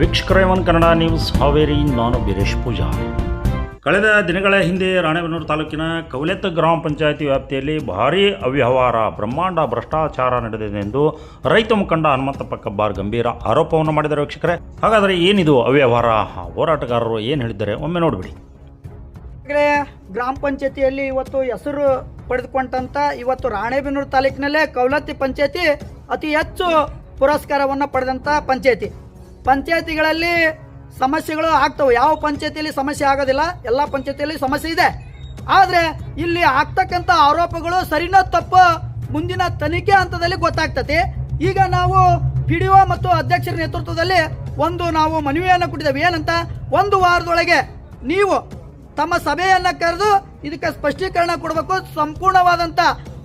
ವೀಕ್ಷಕರೇ one Kannada news, Haveri, ನಾನು ವೀರೇಶ್ ಪೂಜಾ ಕಳೆದ ದಿನಗಳ ಹಿಂದೆ ರಾಣೆಬೆನ್ನೂರು ತಾಲೂಕಿನ ಕವಲೆತ್ತ ಗ್ರಾಮ ಪಂಚಾಯಿತಿ ವ್ಯಾಪ್ತಿಯಲ್ಲಿ ಭಾರೀ ಅವ್ಯವಹಾರ, ಬ್ರಹ್ಮಾಂಡ ಭ್ರಷ್ಟಾಚಾರ ನಡೆದಿದೆ ಎಂದು ರೈತ ಮುಖಂಡ ಹನುಮಂತಪ್ಪ ಕಬ್ಬಾರ್ ಗಂಭೀರ ಆರೋಪವನ್ನು ಮಾಡಿದ್ದಾರೆ ವೀಕ್ಷಕರೇ. ಹಾಗಾದರೆ ಏನಿದು ಅವ್ಯವಹಾರ? ಹೋರಾಟಗಾರರು ಏನು ಹೇಳಿದ್ದಾರೆ? ಒಮ್ಮೆ ನೋಡಿಬಿಡಿ. ಗ್ರಾಮ ಪಂಚಾಯತಿಯಲ್ಲಿ ಇವತ್ತು ಹೆಸರು ಪಡೆದುಕೊಂಡಂತ ಇವತ್ತು ರಾಣೆಬೆನ್ನೂರು ತಾಲೂಕಿನಲ್ಲೇ ಕೌಲತ್ತಿ ಪಂಚಾಯತಿ ಅತಿ ಹೆಚ್ಚು ಪುರಸ್ಕಾರವನ್ನು ಪಡೆದಂಥ ಪಂಚಾಯತಿ. ಪಂಚಾಯತಿಗಳಲ್ಲಿ ಸಮಸ್ಯೆಗಳು ಆಗ್ತವೆ. ಯಾವ ಪಂಚಾಯತಿಯಲ್ಲಿ ಸಮಸ್ಯೆ ಆಗೋದಿಲ್ಲ, ಎಲ್ಲ ಪಂಚಾಯತಿಯಲ್ಲಿ ಸಮಸ್ಯೆ ಇದೆ. ಆದರೆ ಇಲ್ಲಿ ಆಗ್ತಕ್ಕಂಥ ಆರೋಪಗಳು ಸರಿನೋ ತಪ್ಪು ಮುಂದಿನ ತನಿಖೆ ಹಂತದಲ್ಲಿ ಗೊತ್ತಾಗ್ತತಿ ಈಗ ನಾವು ಪಿ ಡಿ ಒ ಮತ್ತು ಅಧ್ಯಕ್ಷರ ನೇತೃತ್ವದಲ್ಲಿ ಒಂದು ನಾವು ಮನವಿಯನ್ನು ಕೊಟ್ಟಿದ್ದೇವೆ. ಏನಂತ? ಒಂದು ವಾರದೊಳಗೆ ನೀವು ತಮ್ಮ ಸಭೆಯನ್ನು ಕರೆದು ಇದಕ್ಕೆ ಸ್ಪಷ್ಟೀಕರಣ ಕೊಡಬೇಕು. ಸಂಪೂರ್ಣವಾದಂಥ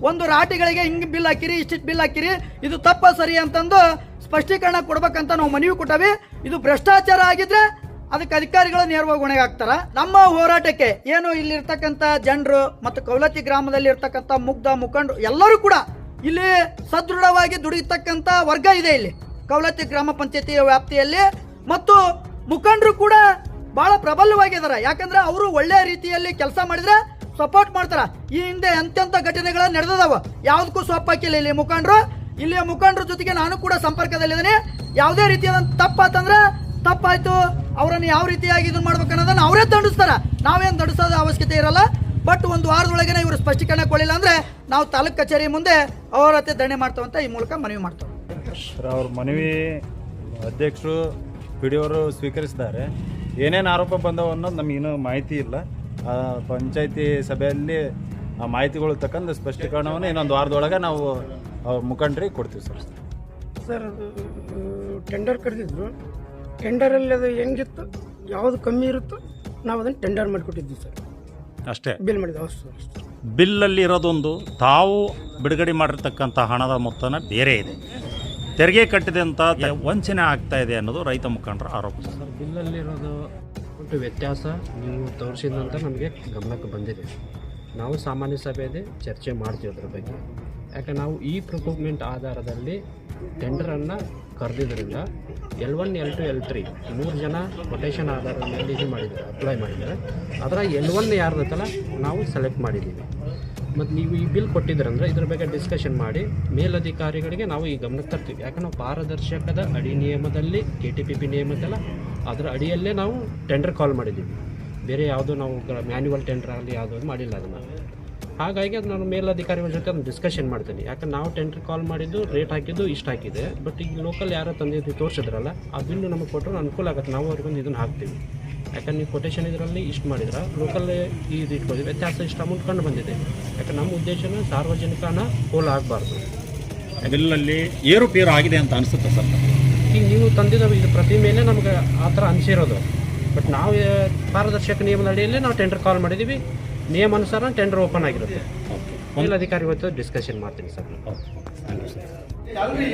ಒಂದು ರಾಟಿಗಳಿಗೆ ಹಿಂಗೆ ಬಿಲ್ ಹಾಕಿರಿ, ಇಷ್ಟಿಷ್ಟು ಬಿಲ್ ಹಾಕಿರಿ, ಇದು ತಪ್ಪ ಸರಿ ಅಂತಂದು ಸ್ಪಷ್ಟೀಕರಣ ಕೊಡ್ಬೇಕಂತ ನಾವು ಮನವಿ ಕೊಟ್ಟವಿ. ಇದು ಭ್ರಷ್ಟಾಚಾರ ಆಗಿದ್ರೆ ಅದಕ್ಕೆ ಅಧಿಕಾರಿಗಳು ನೇರವಾಗಿ ಹೊಣೆಗೆ ಹಾಕ್ತಾರ ನಮ್ಮ ಹೋರಾಟಕ್ಕೆ ಏನು ಇಲ್ಲಿರ್ತಕ್ಕಂಥ ಜನರು ಮತ್ತು ಕೌಲತಿ ಗ್ರಾಮದಲ್ಲಿ ಇರ್ತಕ್ಕಂತ ಮುಗ್ಧ ಮುಖಂಡರು ಎಲ್ಲರೂ ಕೂಡ ಇಲ್ಲಿ ಸದೃಢವಾಗಿ ದುಡಿಯತಕ್ಕಂಥ ವರ್ಗ ಇದೆ ಇಲ್ಲಿ. ಕೌಲತಿ ಗ್ರಾಮ ಪಂಚಾಯತಿಯ ವ್ಯಾಪ್ತಿಯಲ್ಲಿ ಮತ್ತು ಮುಖಂಡರು ಕೂಡ ಬಹಳ ಪ್ರಬಲವಾಗಿದ್ದಾರೆ. ಯಾಕಂದ್ರೆ ಅವರು ಒಳ್ಳೆ ರೀತಿಯಲ್ಲಿ ಕೆಲಸ ಮಾಡಿದ್ರೆ ಸಪೋರ್ಟ್ ಮಾಡ್ತಾರ. ಈ ಹಿಂದೆ ಎಂತೆಂತ ಘಟನೆಗಳು ನಡೆದದಾವ? ಯಾವ್ದಕ್ಕೂ ಸೊಪ್ಪಾಕಿಲ್ಲ ಇಲ್ಲಿ ಮುಖಂಡರು. ಇಲ್ಲಿಯ ಮುಖಂಡರ ಜೊತೆಗೆ ನಾನು ಕೂಡ ಸಂಪರ್ಕದಲ್ಲಿದ್ದೇನೆ. ಯಾವುದೇ ರೀತಿಯಾದ ತಪ್ಪಾತಂದ್ರೆ ತಪ್ಪಾಯ್ತು. ಅವರನ್ನು ಯಾವ ರೀತಿಯಾಗಿ ಇದನ್ನ ಮಾಡ್ಬೇಕು ಅನ್ನೋದನ್ನ ಅವರೇ ದಂಡಿಸ್ತಾರ. ನಾವೇನು ದಂಡಿಸೋದ ಅವಶ್ಯಕತೆ ಇರಲ್ಲ. ಬಟ್ ಒಂದು ವಾರದೊಳಗೇನೆ ಇವರು ಸ್ಪಷ್ಟೀಕರಣ ಕೊಡಲಿಲ್ಲ ಅಂದ್ರೆ ನಾವು ತಾಲೂಕು ಕಚೇರಿ ಮುಂದೆ ಅವರ ಹತ್ತೆ ದಂಡೆ ಅಂತ ಈ ಮೂಲಕ ಮನವಿ ಮಾಡ್ತೇವೆ. ಅವ್ರ ಮನವಿ ಅಧ್ಯಕ್ಷರು ಪಿ ಡಿ ಅವರು ಸ್ವೀಕರಿಸಿದ್ದಾರೆ. ಏನೇನು ಆರೋಪ ಬಂದವು ಅನ್ನೋದು ನಮಗಿನ್ನೂ ಮಾಹಿತಿ ಇಲ್ಲ. ಪಂಚಾಯತಿ ಸಭೆಯಲ್ಲಿ ಆ ಮಾಹಿತಿಗಳು ತಕ್ಕಂದು ಸ್ಪಷ್ಟೀಕರಣವನ್ನು ಇನ್ನೊಂದು ವಾರದೊಳಗೆ ನಾವು ಅವ್ರ ಮುಖಂಡರಿಗೆ ಕೊಡ್ತೀವಿ ಸರ್. ಸರ್ ಅದು ಟೆಂಡರ್ ಕರೆದಿದ್ರು. ಟೆಂಡರಲ್ಲಿ ಅದು ಹೆಂಗಿತ್ತು ಯಾವುದು ಕಮ್ಮಿ ಇರುತ್ತೋ ನಾವು ಅದನ್ನು ಟೆಂಡರ್ ಮಾಡಿಕೊಟ್ಟಿದ್ವಿ ಸರ್. ಅಷ್ಟೇ. ಬಿಲ್ ಮಾಡಿದ್ವಿ ಹೌದು ಸರ್ ಅಷ್ಟೇ. ಬಿಲ್ಲಲ್ಲಿ ಇರೋದೊಂದು ತಾವು ಬಿಡುಗಡೆ ಮಾಡಿರ್ತಕ್ಕಂಥ ಹಣದ ಮೊತ್ತನ ಬೇರೆ ಇದೆ. ತೆರಿಗೆ ಕಟ್ಟಿದಂಥ ವಂಚನೆ ಆಗ್ತಾ ಇದೆ ಅನ್ನೋದು ರೈತ ಮುಖಂಡರ ಆರೋಪ. ಸರ್ ಬಿಲ್ಲಲ್ಲಿರೋದು ಒಟ್ಟು ವ್ಯತ್ಯಾಸ ನೀವು ತೋರಿಸಿದಂತ ನಮಗೆ ಗಮನಕ್ಕೆ ಬಂದಿದೆ. ನಾವು ಸಾಮಾನ್ಯ ಸಭೆಯಲ್ಲಿ ಚರ್ಚೆ ಮಾಡ್ತೀವಿ ಅದ್ರ ಬಗ್ಗೆ. ಯಾಕೆ ನಾವು ಈ ಪ್ರೊಕ್ಯೂರ್ಮೆಂಟ್ ಆಧಾರದಲ್ಲಿ ಟೆಂಡರನ್ನು ಕರೆದಿದ್ದರಿಂದ L one L two L three ಮೂರು ಜನ ಕೊಟೇಷನ್ ಆಧಾರದ ಮೇಲೆ ಇದು ಮಾಡಿದ್ದಾರೆ ಅಪ್ಲೈ ಮಾಡಿದ್ದಾರೆ. ಅದರ ಎಲ್ ಒನ್ ಯಾರ್ದತ್ತಲ್ಲ ನಾವು ಸೆಲೆಕ್ಟ್ ಮಾಡಿದ್ದೀವಿ. ಮತ್ತು ನೀವು ಈ ಬಿಲ್ ಕೊಟ್ಟಿದ್ರಂದ್ರೆ ಇದ್ರ ಬಗ್ಗೆ ಡಿಸ್ಕಷನ್ ಮಾಡಿ ಮೇಲಧಿಕಾರಿಗಳಿಗೆ ನಾವು ಈ ಗಮನಕ್ಕೆ ತರ್ತೀವಿ. ಯಾಕಂದ್ರೆ ನಾವು ಪಾರದರ್ಶಕದ ಅಡಿ ನಿಯಮದಲ್ಲಿ ಕೆ ಟಿ ಪಿ ಪಿ ನಿಯಮದಲ್ಲ, ಅದರ ಅಡಿಯಲ್ಲೇ ನಾವು ಟೆಂಡರ್ ಕಾಲ್ ಮಾಡಿದ್ದೀವಿ. ಬೇರೆ ಯಾವುದೋ ನಾವು ಮ್ಯಾನ್ಯುವಲ್ ಟೆಂಡರ್ ಆಗಲಿ ಯಾವುದೋ ಮಾಡಿಲ್ಲ ಅದನ್ನು. ಹಾಗಾಗಿ ಅದು ನಾನು ಮೇಲಧಿಕಾರಿಗಳ ಜೊತೆ ಅದನ್ನು ಡಿಸ್ಕಷನ್ ಮಾಡ್ತೀನಿ. ಯಾಕಂದ್ರೆ ನಾವು ಟೆಂಡರ್ ಕಾಲ್ ಮಾಡಿದ್ದು ರೇಟ್ ಹಾಕಿದ್ದು ಇಷ್ಟು ಹಾಕಿದೆ. ಬಟ್ ಈಗ ಲೋಕಲ್ ಯಾರೋ ತಂದಿದ್ದು ತೋರಿಸಿದ್ರಲ್ಲ ಆ ಬಿಲ್ಲು ನಮಗೆ ಕೊಟ್ಟರು ಅನುಕೂಲ ಆಗುತ್ತೆ. ನಾವು ಅವ್ರಿಗೊಂದು ಇದನ್ನು ಹಾಕ್ತೀವಿ. ಯಾಕಂದ್ರೆ ನೀವು ಕೊಟೇಶನ್ ಇದರಲ್ಲಿ ಇಷ್ಟು ಮಾಡಿದ್ರೆ ಲೋಕಲ್ ಇದು ಇಟ್ಕೊಂಡಿದೆ ವ್ಯತ್ಯಾಸ ಇಷ್ಟು ಅಮೌಂಟ್ ಕಂಡು ಬಂದಿದೆ. ಯಾಕಂದ್ರೆ ನಮ್ಮ ಉದ್ದೇಶನ ಸಾರ್ವಜನಿಕ ಹಣ ಹೋಲ್ ಆಗಬಾರ್ದು ಬಿಲ್ಲಲ್ಲಿ ಏರುಪೇರು ಆಗಿದೆ ಅಂತ ಅನಿಸುತ್ತೆ ಸರ್? ಈಗ ನೀವು ತಂದಿದ ಇದು ಪ್ರತಿ ಮೇಲೆ ನಮ್ಗೆ ಆ ಥರ ಅನಿಸಿರೋದು. ಬಟ್ ನಾವು ಪಾರದರ್ಶಕ ನಿಯಮದ ಅಡಿಯಲ್ಲಿ ನಾವು ಟೆಂಡರ್ ಕಾಲ್ ಮಾಡಿದ್ದೀವಿ. ನಿಯಮಾನುಸಾರ ಟೆಂಡರ್ ಓಪನ್ ಆಗಿರುತ್ತೆ. ಮೇಲಧಿಕಾರಿ ಇವತ್ತು ಡಿಸ್ಕಷನ್ ಮಾಡ್ತೀನಿ ಸರ್. ಎಲ್ರಿ